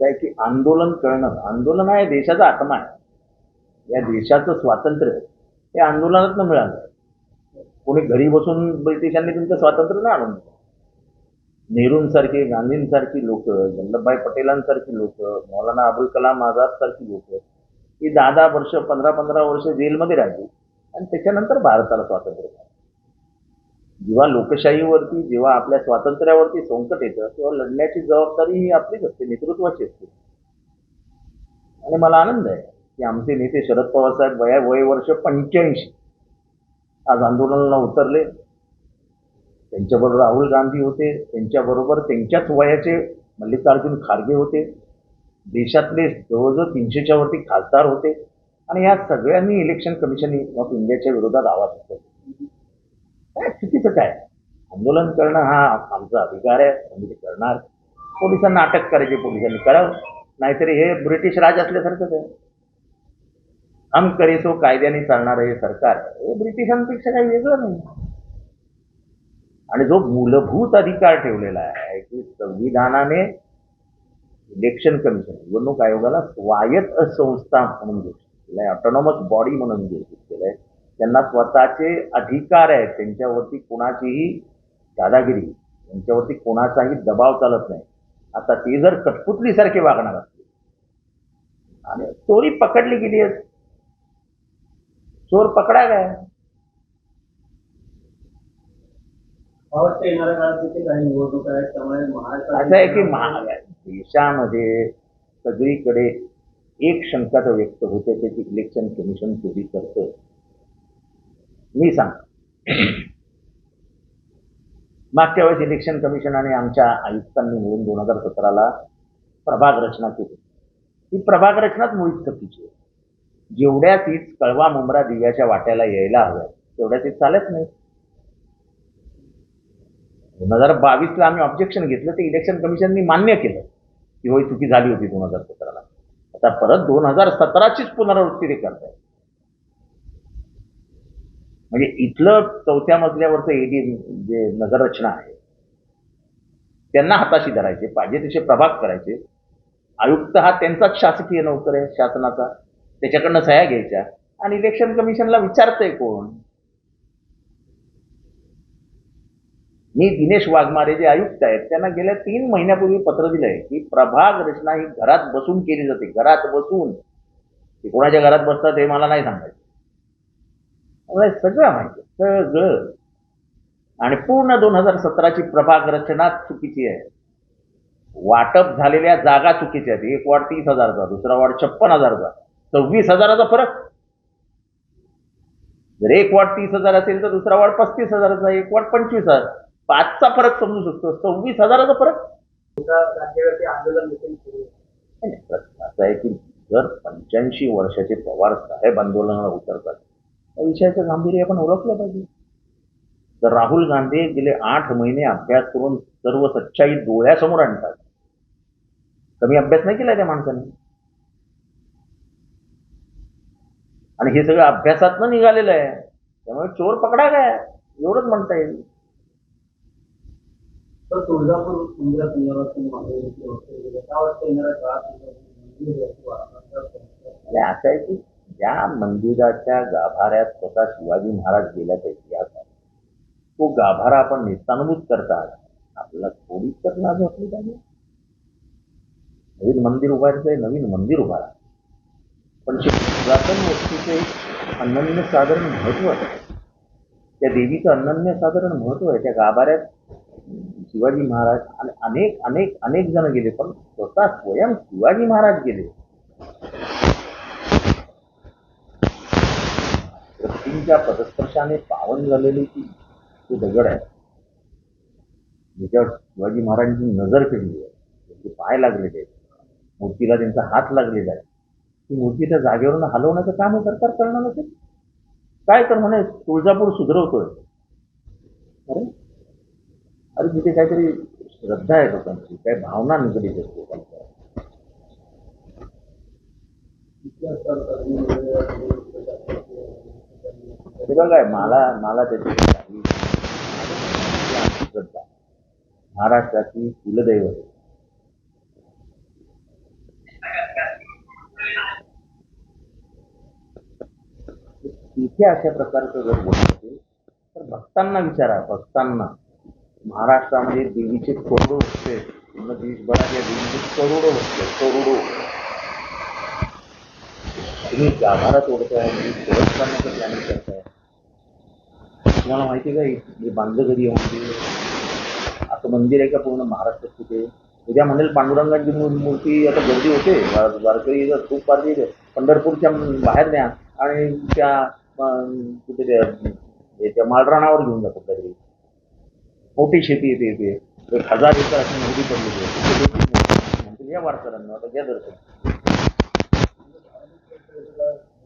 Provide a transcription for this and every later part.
काय की आंदोलन करणं. आंदोलन आहे देशाचा आत्मा आहे. या देशाचं स्वातंत्र्य हे आंदोलनातनं मिळालं. कोणी घरी बसून ब्रिटिशांनी तुमचं स्वातंत्र्य नाही आणून दिलं. नेहरूंसारखे गांधींसारखी लोक वल्लभभाई पटेलांसारखी लोक मौलाना अबुल कलाम आझाद सारखी लोक ही दहा दहा वर्ष पंधरा पंधरा वर्ष जेलमध्ये राहिली. आणि त्याच्यानंतर भारताला स्वातंत्र्य जेव्हा लोकशाहीवरती जेव्हा आपल्या स्वातंत्र्यावरती संकट येतं तेव्हा लढण्याची जबाबदारी ही आपलीच असते नेतृत्वाची असते. आणि मला आनंद आहे की आमचे नेते शरद पवार साहेब वया वय वर्ष पंच्याऐंशी. आज आंदोलनाला उतरले. त्यांच्याबरोबर राहुल गांधी होते. त्यांच्याबरोबर त्यांच्याच वयाचे मल्लिकार्जुन खारगे होते. देशातले जवळजवळ तीनशेच्या वरती खासदार होते. आणि या सगळ्यांनी इलेक्शन कमिशन ऑफ इंडियाच्या विरोधात आवाज उठवला. काय चुकीचं काय? आंदोलन करणं हा आमचा अधिकार आहे. आम्ही ते करणार. पोलिसांना अटक करायची पोलिसांनी करावं. नाहीतरी हे ब्रिटिश राज असल्यासारखंच आहे. हम करेसो कायद्याने चालणारं हे सरकार. हे ब्रिटिशांपेक्षा काही वेगळं नाही. आणि जो मूलभूत अधिकार ठेवलेला आहे की संविधानाने इलेक्शन कमिशन निवडणूक आयोगाला स्वायत्त संस्था म्हणून घोषित ऑटोनॉमस बॉडी म्हणून घेतली त्यांना स्वतःचे अधिकार आहेत त्यांच्यावरती कोणाचीही दादागिरी त्यांच्यावरती कोणाचाही दबाव चालत नाही. आता ते जर कठपुतलीसारखे वागणार असतील आणि चोरी पकडली गेली आहे चोर पकडा काय असं आहे की देशामध्ये सगळीकडे एक शंका तर व्यक्त होते ते की इलेक्शन कमिशन चोरी करतं मी सांग मागच्या वेळेस इलेक्शन कमिशन आणि आमच्या आयुक्तांनी मिळून दोन हजार सतराला प्रभाग रचना केली. ही प्रभाग रचनाच मुळीच चुकीची आहे. जेवढ्या तीच कळवा मुंबरा दिव्याच्या वाट्याला यायला हव्या तेवढ्या तीच चालत नाही दोन हजार बावीसला आम्ही ऑब्जेक्शन घेतलं ते इलेक्शन कमिशननी मान्य केलं की होय चुकी झाली होती दोन हजार सतराला. आता परत दोन हजार सतराचीच पुनरावृत्ती ते करताय म्हणजे इथलं चौथ्या मजल्यावरचं एडी जे नगररचना आहे त्यांना हाताशी धरायचे पाहिजे तसे प्रभाग करायचे. आयुक्त हा त्यांचाच शासकीय नोकर आहे शासनाचा त्याच्याकडनं सह्या घ्यायच्या आणि इलेक्शन कमिशनला विचारतंय कोण? मी दिनेश वाघमारे जे आयुक्त आहेत त्यांना गेल्या तीन महिन्यापूर्वी पत्र दिलंय की प्रभाग रचना ही घरात बसून केली जाते. घरात बसून ते कोणाच्या घरात बसतात हे मला नाही सांगायचं. मला सगळं माहिती सगळं. आणि पूर्ण दोन हजार सतराची प्रभाग रचना चुकीची आहे. वाटप झालेल्या जागा चुकीच्या आहेत. एक वाट तीस हजारचा दुसरा वाढ छप्पन हजारचा. सव्वीस हजाराचा फरक. जर एक वाट तीस हजार असेल तर दुसरा वाढ पस्तीस हजाराचा एक वाट पंचवीस हजार. पाचचा फरक समजू शकतो. सव्वीस हजाराचा फरक. सुद्धा आंदोलन प्रश्न असा आहे की जर पंच्याऐंशी वर्षाचे पवार साहेब आंदोलनाला उतरतात त्या विषयाचं गांभीर्य आपण ओळखलं पाहिजे. तर राहुल गांधी गेले आठ महिने अभ्यास करून सर्व सच्चाई डोळ्यासमोर आणतात. कमी अभ्यास नाही केला त्या माणसाने. आणि हे सगळं अभ्यासातनं निघालेलं आहे. त्यामुळे चोर पकडा काय? एवढंच म्हणता येईल. तर तुळजापूर असं आहे की त्या मंदिराच्या गाभाऱ्यात स्वतः शिवाजी महाराज गेल्याचा इतिहास आहे तो गाभारा आपण निस्तानभूत करतात. आपल्याला थोडी तर लाज वाटली पाहिजे. नवीन मंदिर उभारायचंय नवीन मंदिर उभारा. पण ते पुरातन वस्तूचे अनन्य साधारण महत्त्व आहे. त्या देवीचं अनन्यसाधारण महत्त्व आहे. त्या गाभाऱ्यात शिवाजी महाराज आणि अनेक अनेक अनेक जण गेले पण स्वतः स्वयं शिवाजी महाराज गेले. व्यक्तींच्या पदस्पर्शाने पावन झालेली ती तो दगड आहे ज्याच्यावर शिवाजी महाराजांची नजर फिरली आहे त्यांचे पाय लागलेले आहेत मूर्तीला त्यांचा हात लागलेला आहे. ती मूर्ती त्या जागेवरून हलवण्याचं काम हे सरकार करणार नसेल काय तर म्हणे तुळजापूर सुधरवतोय. अरे अरे तिथे काहीतरी श्रद्धा आहे लोकांची काही भावना निगडीत आहेत लोकांच्या. तुला मला मला त्याची काही श्रद्धा महाराष्ट्राची कुलदैव तिथे अशा प्रकारचं जर बोलत असेल तर भक्तांना विचारा. भक्तांना. महाराष्ट्रामध्ये देवीचे करोडो असते. देशभरात या देवीचे करोडो असते. करोडो. तुम्ही गाभारा तोडताय तुम्ही करण्याचं प्लॅनिंग करताय. तुम्हाला माहिती आहे का हे- हे बांधलं कधी म्हणजे असं मंदिर आहे का पूर्ण महाराष्ट्रात कुठे? उद्या म्हणेल पांडुरंगाची मूर्ती आता गर्दी होते. वारकरी खूप वारकरी येते. पंढरपूरच्या बाहेर न्या आणि त्या अं, कुठे त्या त्या मालराणावर घेऊन जातात तरी मोठी शेती येते येते एक हजार एकर अशी नोंदी पडलेली आहे. या वारकऱ्यांना आता घ्या दर्शन.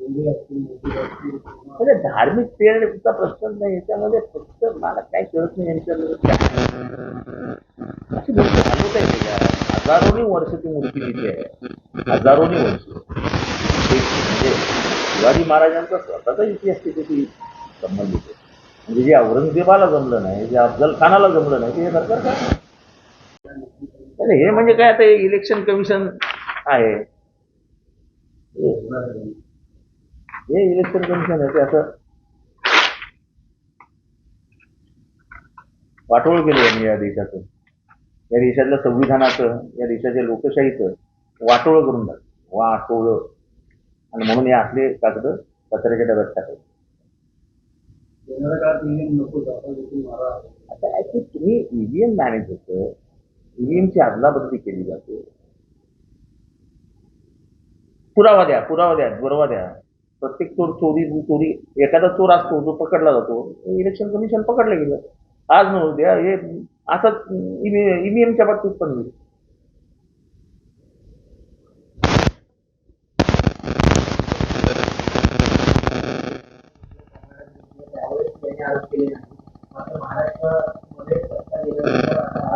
म्हणजे धार्मिक प्रेरणेचा प्रश्न नाही याच्यामध्ये फक्त मला काय कळत नाही यांच्यामध्ये. अशी आहे का हजारोनी वर्ष ती मूर्ती तिथे आहे. हजारोनी वर्ष. म्हणजे शिवाजी महाराजांचा स्वतःचा इतिहास तिथे संबंधित आहे. म्हणजे जे औरंगजेबाला जमलं नाही जे अफजल खानाला जमलं नाही ते सरकार काय हे म्हणजे काय आता इलेक्शन कमिशन आहे. हे इलेक्शन कमिशन आहे ते असं वाटोळ केलं यांनी या देशाचं. या देशातल्या संविधानाचं या देशाच्या लोकशाहीचं वाटोळ करून टाकलं. वाटोळ. आणि म्हणून हे असले कागद कचऱ्याच्या डब्यात टाकायचे आता ऍक्च्युली तुम्ही ईव्हीएम मॅनेज होतं ईव्हीएमची अदलाबदली केली जाते. पुरावा द्या पुरावा द्या पुरावा द्या. प्रत्येक चोर चोरी चोरी एखादा चोर असतो जो पकडला जातो इलेक्शन कमिशन पकडलं गेलं. आज न उद्या हे असंच ईव्हीएमच्या बाबतीत पण होईल.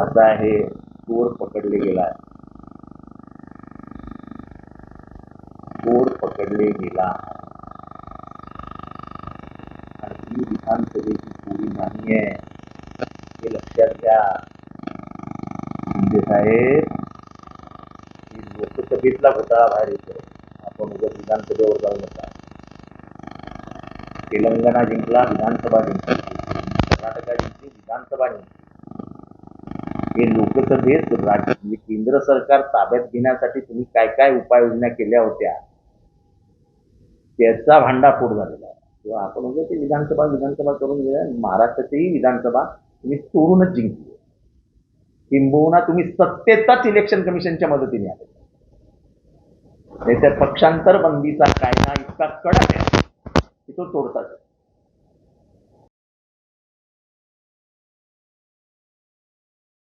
आता आहे चोर पकडले गेला. चोर पकडले गेला आणि ही विधानसभेची चोरी नाही आहे हे लक्षात घ्या शिंदे साहेब ही लोकसभेतला घोटाळा बाहेर येतो आपण उद्या विधानसभेवर जाऊ नका तेलंगणा जिंकला विधानसभा जिंकली कर्नाटका जिंकली विधानसभा जिंकली हे लोकसभेत राज्य म्हणजे केंद्र सरकार ताब्यात घेण्यासाठी तुम्ही काय काय उपाययोजना केल्या होत्या त्याचा भांडाफोड झालेला आहे किंवा आपण म्हणजे ते विधानसभा विधानसभा करून गेल्या महाराष्ट्राचीही विधानसभा तुम्ही चोरूनच जिंकली. किंबहुना तुम्ही सत्तेचाच इलेक्शन कमिशनच्या मदतीने आले. नाहीतर पक्षांतर बंदीचा कायदा इतका कडक आहे की तो तोडतात